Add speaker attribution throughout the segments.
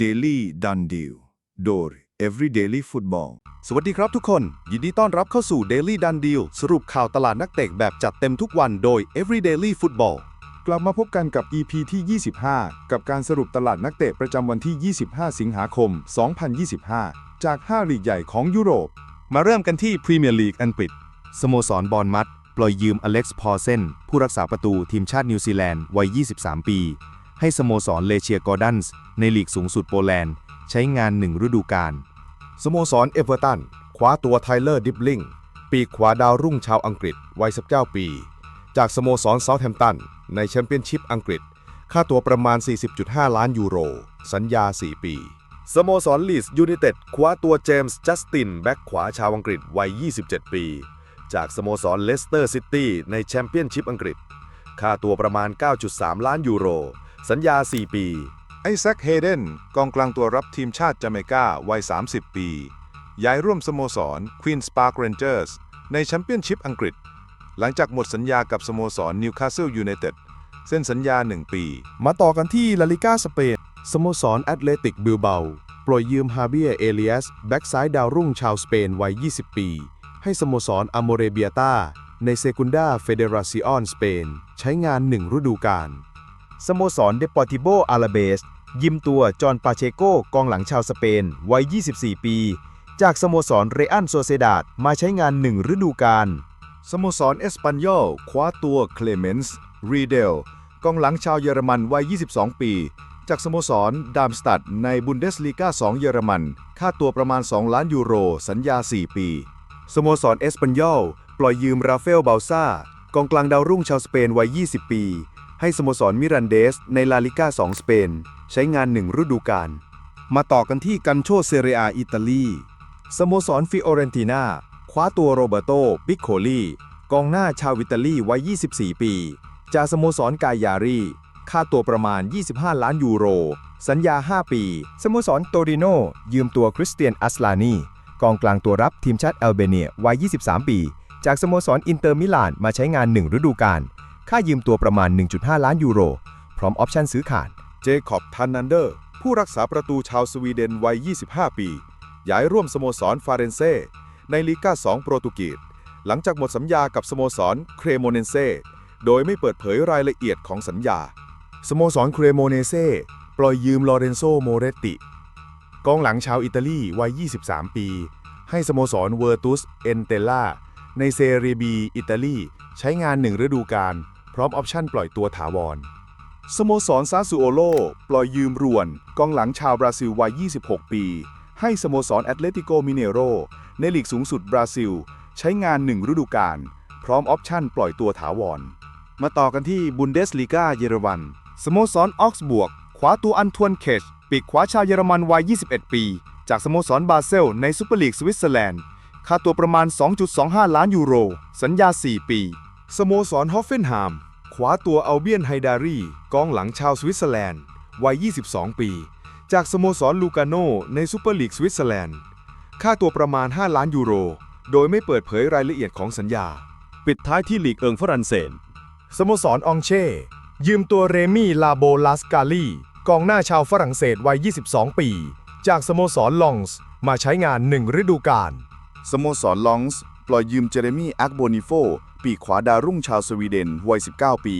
Speaker 1: Daily Done Deal โดย Every Daily Football
Speaker 2: สวัสดีครับทุกคน ยินดีต้อนรับเข้าสู่ Daily Done Deal สรุปข่าวตลาดนักเตะแบบจัดเต็มทุกวันโดย Every Daily Football
Speaker 3: กลับมาพบกันกับ EP ที่ 25 กับการสรุปตลาดนักเตะประจำวันที่ 25 สิงหาคม 2025 จาก 5 ลีกใหญ่ของยุโรป
Speaker 2: มาเริ่มกันที่พรีเมียร์ลีกอังกฤษสโมสรบอร์นมัด ปล่อยยืมอเล็กซ์พอเซนผู้รักษาประตูทีมชาตินิวซีแลนด์วัย 23 ปี ให้สโมสรเลเชียกอร์ดันส์ในลีกสูงสุดโปแลนด์ ใช้งานหนึ่งฤดูกาล
Speaker 4: สโมสรเอเวอร์ตันคว้าตัวไทเลอร์ดิบลิงปีกขวาดาวรุ่งชาวอังกฤษวัย 19 ปี จากสโมสรเซาท์แฮมป์ตันในแชมเปี้ยนชิพอังกฤษ ค่าตัวประมาณ 40.5 ล้านยูโร สัญญา 4 ปี สโมสรลีสยูไนเต็ดคว้าตัวเจมส์จัสตินแบ็กขวาชาวอังกฤษวัย 27 ปี จากสโมสรเลสเตอร์ซิตี้ในแชมเปี้ยนชิพอังกฤษ ค่าตัวประมาณ 9.3 ล้านยูโร สัญญา 4 ปี
Speaker 3: ไอแซคเฮเดนกองกลางตัวรับทีมชาติจาเมกาวัย 30 ปี ย้ายร่วมสโมสร Queen's Park Rangers ในแชมเปี้ยนชิพอังกฤษ หลังจากหมดสัญญากับสโมสรนิวคาสเซิลยูไนเต็ดเส้นสัญญา 1 ปี
Speaker 2: มาต่อกันที่ลาลิก้าสเปนสโมสรแอตเลติกบิลเบาปล่อยยืมฮาเบียเอเลียส แบ็กซ้ายดาวรุ่งชาวสเปนวัย 20 ปี ให้สโมสรอโมเรเบียตาในเซกุนดาเฟเดราซิออนสเปนใช้งานหนึ่งฤดูกาล สโมสรเดปอร์ติโบอาราเบส ยิมตัวจอห์นปาเชโกกองหลังชาวสเปน วัย 24 ปี จากสโมสรเรอัลโซเซดาดมาใช้งานหนึ่งฤดูกาล
Speaker 3: สโมสรเอสปันยอลคว้าตัวเคลเมนส์รีเดลกองหลังชาวเยอรมันวัย 22 ปี จากสโมสรดามสตัดในบุนเดสลีกา2 เยอรมัน ค่าตัวประมาณ 2 ล้านยูโร สัญญา 4 ปี
Speaker 2: สโมสรเอสปันยอลปล่อยยืมราเฟลเบลซากองกลางดาวรุ่งชาวสเปนวัย 20 ปี ให้สโมสรมิรันเดสในลาลิก้า2สเปน ใช้งานหนึ่งฤดูกาล มาต่อกันที่กันโชเซเรียอิตาลี สโมสรฟิโอเรนติน่าคว้าตัวโรเบโตปิโคลีกองหน้าชาวอิตาลีวัย 24 ปี จากสโมสรกายารีค่าตัวประมาณ 25 ล้านยูโร สัญญา 5 ปี สโมสรโตริโนยืมตัวคริสเตียนอัสลานีกองกลางตัวรับทีมชาติแอลเบเนียวัย 23 ปี จากสโมสรอินเตอร์มิลานมาใช้งาน 1 ฤดูกาล ค่ายืมตัวประมาณ 1.5 ล้านยูโร พร้อมออปชั่นซื้อขาด
Speaker 3: เจคอบทันนันเดอร์ ผู้รักษาประตูชาวสวีเดนวัย 25 ปี ย้ายร่วมสโมสรฟาเรนเซ่ในลีกา2 โปรตุเกสหลังจากหมดสัญญากับสโมสรเครโมเนเซ่โดยไม่เปิดเผยรายละเอียดของสัญญา
Speaker 2: สโมสรเครโมเนเซ่ปล่อยยืมลอเรนโซโมเรตติ กองหลังชาวอิตาลีวัย 23 ปี ให้สโมสรเวอร์ตุสเอนเตล่าในเซเรียบีอิตาลี ใช้งานหนึ่งฤดูกาล พร้อมออปชั่นปล่อยตัวถาวร
Speaker 3: สโมสรซาซูโอโลปล่อยยืมรวน กองหลังชาวบราซิลวัย 26 ปี ให้สโมสรแอตเลติโกมิเนโร ในลีกสูงสุดบราซิล ใช้งานหนึ่งฤดูกาลพร้อมออปชั่นปล่อยตัวถาวร
Speaker 2: มาต่อกันที่บุนเดสลีกาเยอรมัน สโมสรออกซ์บวกคว้าตัวอันทวนเคชปีกขวาชาวเยอรมันวัย 21 ปี จากสโมสรบาเซล ในซูเปอร์ลีกสวิตเซอร์แลนด์ ค่าตัวประมาณ 2.25 ล้านยูโร สัญญา 4 ปี
Speaker 3: สโมสรฮอฟเฟนไฮม์คว้าตัวอัลเบียนไฮดารีกองหลังชาวสวิตเซอร์แลนด์วัย 22 ปี จากสโมสรลูกาโนในซูเปอร์ลีกสวิตเซอร์แลนด์ ค่าตัวประมาณ 5 ล้านยูโร โดยไม่เปิดเผยรายละเอียดของสัญญา
Speaker 4: ปิดท้ายที่ลีกเอิงฝรั่งเศส
Speaker 2: สโมสรองเช่ ยืมตัวเรมี่ลาโบลาสกาลีกองหน้าชาวฝรั่งเศสวัย 22 ปี จากสโมสรลองส์มาใช้งานหนึ่งฤดูกาล
Speaker 3: สโมสรลองส์ปล่อยยืมเจเรมี่อักโบนิโฟ ปีกขวาดารุ่งชาวสวีเดนวัย 19 ปี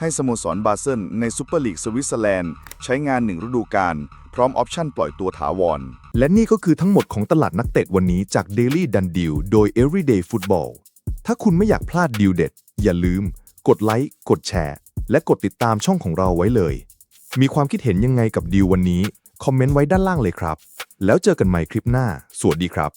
Speaker 3: ให้สโมสรบาเซิลในซูเปอร์ลีกสวิตเซอร์แลนด์ ใช้งานหนึ่งฤดูกาลพร้อมออปชั่นปล่อยตัวถาวร
Speaker 5: และนี่ก็คือทั้งหมดของตลาดนักเตะวันนี้จาก Daily Done Deal โดย Everyday Football ถ้าคุณไม่อยากพลาดดีลเด็ด อย่าลืม กดไลค์กดแชร์ และกดติดตามช่องของเราไว้เลย มีความคิดเห็นยังไงกับดีลวันนี้ คอมเมนต์ไว้ด้านล่างเลยครับ แล้วเจอกันใหม่คลิปหน้า สวัสดีครับ